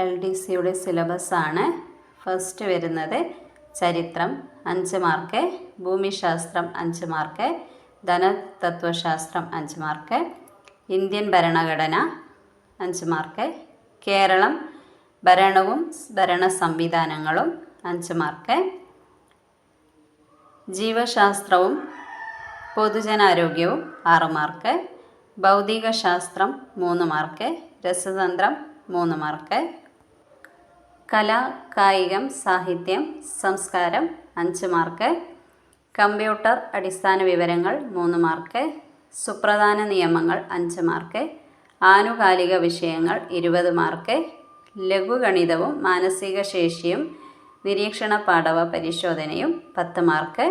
L D സിയുടെ സിലബസാണ് first വരുന്നത് ചരിത്രം അഞ്ച് മാർക്ക് ഭൂമിശാസ്ത്രം അഞ്ച് മാർക്ക് ധനതത്വശാസ്ത്രം അഞ്ച് മാർക്ക് ഇന്ത്യൻ ഭരണഘടന അഞ്ച് മാർക്ക് കേരളം ഭരണവും ഭരണ സംവിധാനങ്ങളും അഞ്ച് മാർക്ക് ജീവശാസ്ത്രവും പൊതുജനാരോഗ്യവും ആറ് മാർക്ക് ഭൗതികശാസ്ത്രം മൂന്ന് മാർക്ക് രസതന്ത്രം മൂന്ന് മാർക്ക് കല കായികം സാഹിത്യം സംസ്കാരം അഞ്ച് മാർക്ക്. കമ്പ്യൂട്ടർ അടിസ്ഥാന വിവരങ്ങൾ മൂന്ന് മാർക്ക്. സുപ്രധാന നിയമങ്ങൾ അഞ്ച് മാർക്ക്. ആനുകാലിക വിഷയങ്ങൾ ഇരുപത് മാർക്ക്. ലഘുഗണിതവും മാനസിക ശേഷിയും നിരീക്ഷണ പാഠവ പരിശോധനയും പത്ത് മാർക്ക്.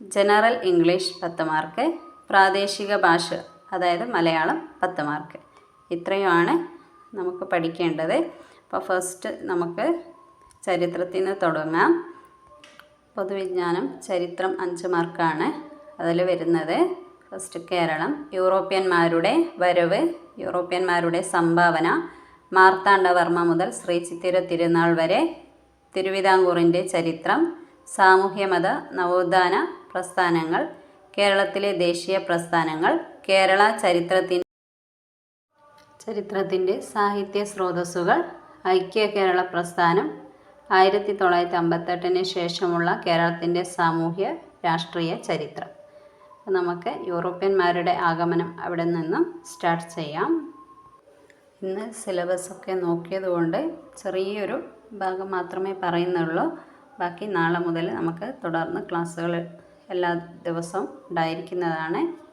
ജനറൽ ഇംഗ്ലീഷ് പത്ത് മാർക്ക്. പ്രാദേശിക ഭാഷ അതായത് മലയാളം പത്ത് മാർക്ക്. ഇത്രയുമാണ് നമുക്ക് പഠിക്കേണ്ടത്. അപ്പോൾ ഫസ്റ്റ് നമുക്ക് ചരിത്രത്തിൽ നിന്ന് തുടങ്ങാം. പൊതുവിജ്ഞാനം ചരിത്രം അഞ്ച് മാർക്കാണ് അതിൽ വരുന്നത്. ഫസ്റ്റ് കേരളം യൂറോപ്യന്മാരുടെ വരവ് യൂറോപ്യന്മാരുടെ സംഭാവന മാർത്താണ്ഡവർമ്മ മുതൽ ശ്രീ ചിത്തിര തിരുനാൾ വരെ തിരുവിതാംകൂറിന്റെ ചരിത്രം സാമൂഹ്യമത നവോത്ഥാന പ്രസ്ഥാനങ്ങൾ കേരളത്തിലെ ദേശീയ പ്രസ്ഥാനങ്ങൾ കേരള ചരിത്രത്തിൻ ചരിത്രത്തിന്റെ സാഹിത്യ സ്രോതസ്സുകൾ ഐക്യ കേരള പ്രസ്ഥാനം ആയിരത്തി തൊള്ളായിരത്തി അമ്പത്തെട്ടിന് ശേഷമുള്ള കേരളത്തിന്റെ സാമൂഹ്യ രാഷ്ട്രീയ ചരിത്രം. നമുക്ക് യൂറോപ്യന്മാരുടെ ആഗമനം അവിടെ നിന്നും സ്റ്റാർട്ട് ചെയ്യാം. ഇന്ന് സിലബസൊക്കെ നോക്കിയതുകൊണ്ട് ചെറിയൊരു ഭാഗം മാത്രമേ പറയുന്നുള്ളൂ. ബാക്കി നാളെ മുതൽ നമുക്ക് തുടർന്ന് ക്ലാസ്സുകൾ എല്ലാ ദിവസവും ഉണ്ടായിരിക്കുന്നതാണ്.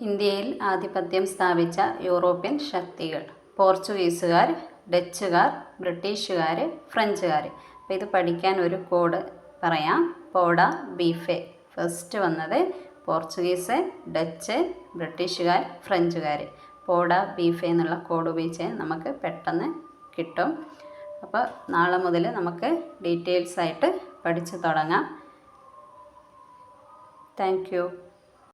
ഇന്ത്യയിൽ ആധിപത്യം സ്ഥാപിച്ച യൂറോപ്യൻ ശക്തികൾ. പോർച്ചുഗീസുകാർ ഡച്ചുകാർ ബ്രിട്ടീഷുകാർ ഫ്രഞ്ചുകാർ. അപ്പോൾ ഇത് പഠിക്കാൻ ഒരു കോഡ് പറയാം. പോഡ ബീഫെ. ഫസ്റ്റ് വന്നത് പോർച്ചുഗീസ് ഡച്ച് ബ്രിട്ടീഷുകാർ ഫ്രഞ്ചുകാർ. പോഡ ബീഫെ എന്നുള്ള കോഡ് ഉപയോഗിച്ച് നമുക്ക് പെട്ടെന്ന് കിട്ടും. അപ്പോൾ നാളെ മുതൽ നമുക്ക് ഡീറ്റെയിൽസ് ആയിട്ട് പഠിച്ചു തുടങ്ങാം. താങ്ക്